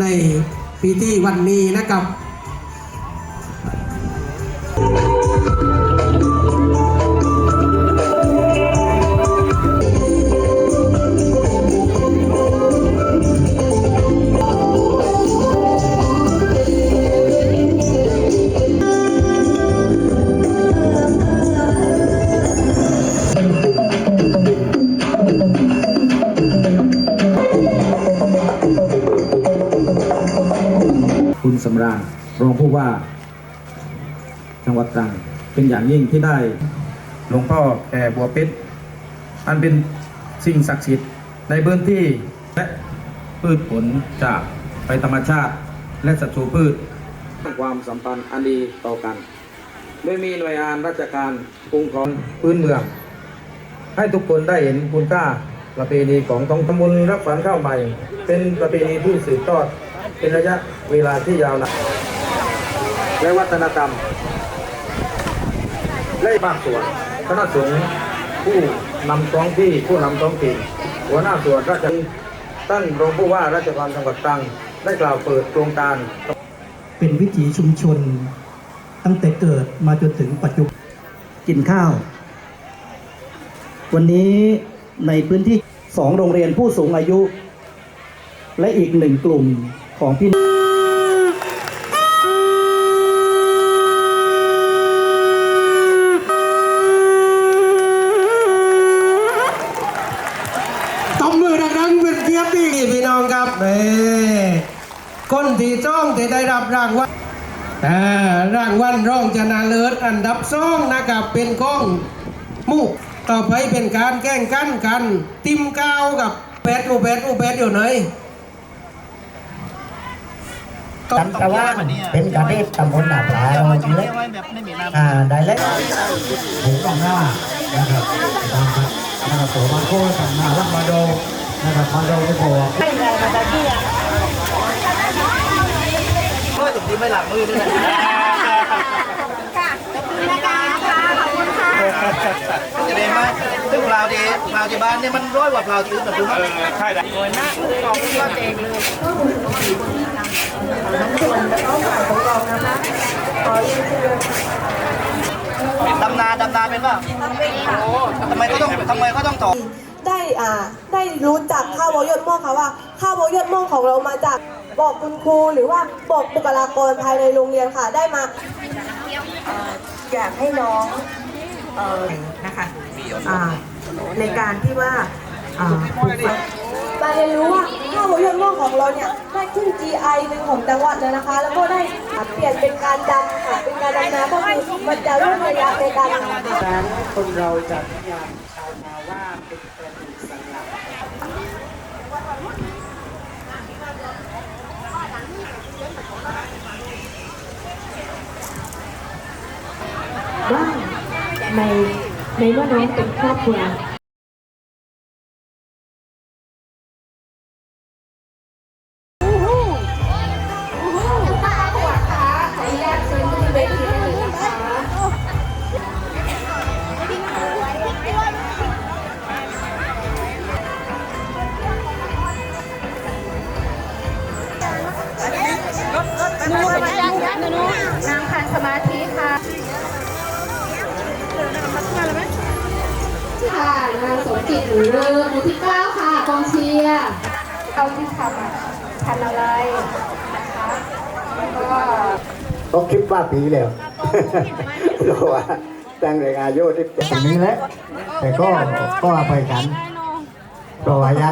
ในปีที่วันนี้นะครับ คุณสำราญรองผู้ว่า จังหวัดตรัง เป็นอย่างยิ่งที่ได้หลวงพ่อแก่บัวปิดอันเป็นสิ่งศักดิ์สิทธิ์ในพื้นที่และพืชผลจากไปธรรมชาติ และศัตรูพืชสร้างความสัมพันธ์อันดีต่อกัน โดยมีหน่วยงานราชการองค์กรพื้นเมือง ให้ทุกคนได้เห็นคุณค่าประเพณีของท้องตำบลรับฝันข้าวใหม่ เป็นประเพณีที่สืบทอด เป็นระยะเวลาที่ยาวนานและวัฒนธรรม และภาคส่วนคณะสงฆ์ผู้นำท้องที่ผู้นำท้องถิ่นหัวหน้าส่วนราชการท่านรองผู้ว่าราชการจังหวัดตรังได้กล่าวเปิดโครงการ เป็นวิถีชุมชน ตั้งแต่เกิดมาจนถึงปัจจุบันกินข้าว วันนี้ในพื้นที่สองโรงเรียนผู้สูงอายุ และอีกหนึ่งกลุ่ม ของพี่ตบมือดังๆเป็นเกียรติพี่น้องครับเอ้คนที่จ้องที่ได้รับรางวัลอ่รางวัลรองชนะเลิศอันดับสองนะครับเป็นของมุกต่อไปเป็นการแข่งขันกัน ติมกาวกับแปดอูแปดอูแปดอยู่ไหน ตำตะวันเป็นกระเทศตำบลหนาปลาเราเล็กอ่าได้เล็กหูกองหน้านะครับตามครับนะครับตัวมาโค้ทำหน้ารับมาโดนะครับมาโดก็บอกจะได้ไหมซึ่งเปล่า ที่เปล่าที่บ้านเนี่ยมันร้อยกว่าเปล่าที่อื่นแบบคุณใช่ได้โดยหน้าของก็เองเลยดำนาดำนาเป็นป่ะทำไมก็ต้องทำไมก็ต้องต่อได้อ่าได้รู้จักข้าวโบยอดม่วงค่ะว่าข้าวโบยอดม่วงของเรามาจากบอกคุณครูหรือว่าบอกบุคลากรภายในโรงเรียนค่ะได้มาอยากให้น้อง เอ่อนะคะอ่าในการที่ว่าอ่าปลูกฝัง มาเรียนรู้ว่าข้าวโบยอดม่วงของเราเนี่ยได้ขึ้น GI หนึ่งของจังหวัดเลยนะคะ แล้วก็ได้เปลี่ยนเป็นการดำค่ะเป็นการดำน้ำก็คือมันจะลดระยะในการดำค่ะการคนเราจะนิยามชาวนาว่าเป็นกระดูกสันหลัง ว่า ในในว่าน้องเป็นครอบครัว นางสมจิตหนูเริงหมู่ที่เก้าค่ะกองเชียร์เอาที่ทำอะทำอะไรนะคะแล้วก็ก็คิดว่าปีแล้วเพราะว่าตั้งแต่อายุที่ตรงนี้แหล้วแต่ก็ก็อภัยกันเพราะว่าอยาก